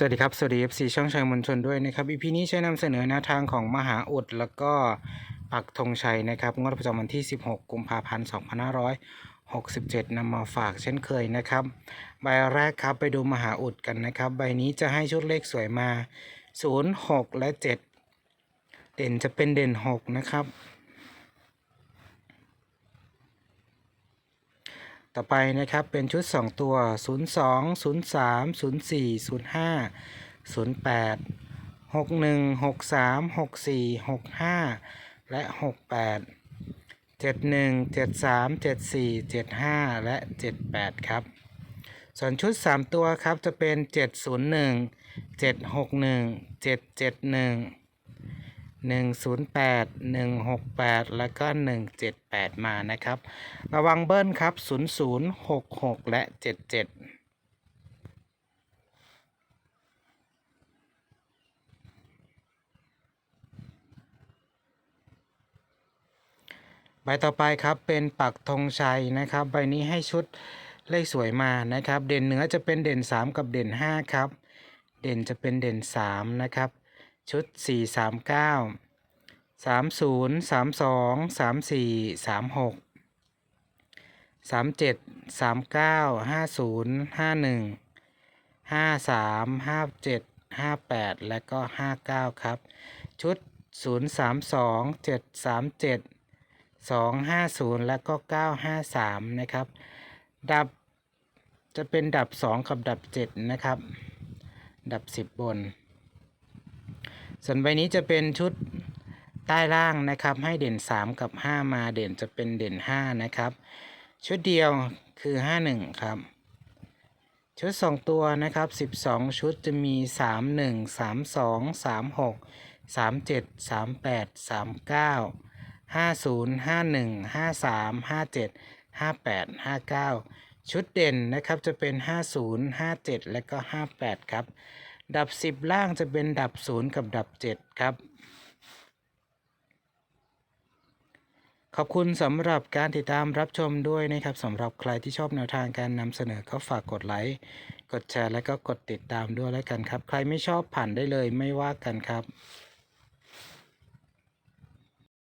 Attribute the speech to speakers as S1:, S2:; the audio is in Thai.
S1: สวัสดีครับ สวัสดี FC ช่องชัยมวลชนด้วยนะครับ EP นี้ใช้นำเสนอแนวทางของมหาอุดแล้วก็ปักธงชัยนะครับงวดประจำวันที่ 16 กุมภาพันธ์ 2567นำมาฝากเช่นเคยนะครับ ใบแรกครับไปดูมหาอุดกันนะครับ ใบนี้จะให้ชุดเลขสวยมา 0 6 และ 7 เด่นจะเป็นเด่น 6 นะครับ ต่อไปนะครับเป็นชุด 2 ตัว 02 03 04 05 08 61 63 64 65 และ 68 71 73 74 75 และ 78 ครับ ส่วนชุด 3 ตัวครับจะเป็น 701 761 771 108 168 แล้วก็ 178 มานะครับ ระวังเบิ้ลครับ 0066 และ 77ใบต่อไปครับเป็นปักธงชัยนะครับ ใบนี้ให้ชุดเลขสวยมานะครับ เด่นเหนือจะเป็นเด่น 3 กับเด่น 5 ครับ เด่นจะเป็นเด่น 3 นะครับ ชุด 4 3 9 30 32 34 36 37 39 50 51 53 57 58 และก็ 59 ครับ ชุด 032 737 250 แล้วก็ 953 นะครับ ดับจะเป็นดับ 2 กับดับ 7 นะครับ ดับ 10 บน ส่วนใบนี้จะเป็นชุดใต้ล่างนะครับ ให้เด่น 3 กับ 5 มาเด่นจะเป็นเด่น 5 นะครับ ชุดเดียวคือ 51 ครับ ชุด 2 ตัวนะครับ 12 ชุดจะมี 31 32 36 37 38 39 50 51 53 57 58 59 ชุดเด่นนะครับจะเป็น 50 57 และก็ 58 ครับ ดับ 10 ล่างจะเป็นดับ 0 กับดับ 7 ครับ ขอบคุณสำหรับการติดตามรับชมด้วยนะครับสำหรับใครที่ชอบแนวทางการนำเสนอก็ฝากกดไลค์กดแชร์และก็กดติดตามด้วยแล้วกันครับ ใครไม่ชอบผ่านได้เลยไม่ว่ากันครับ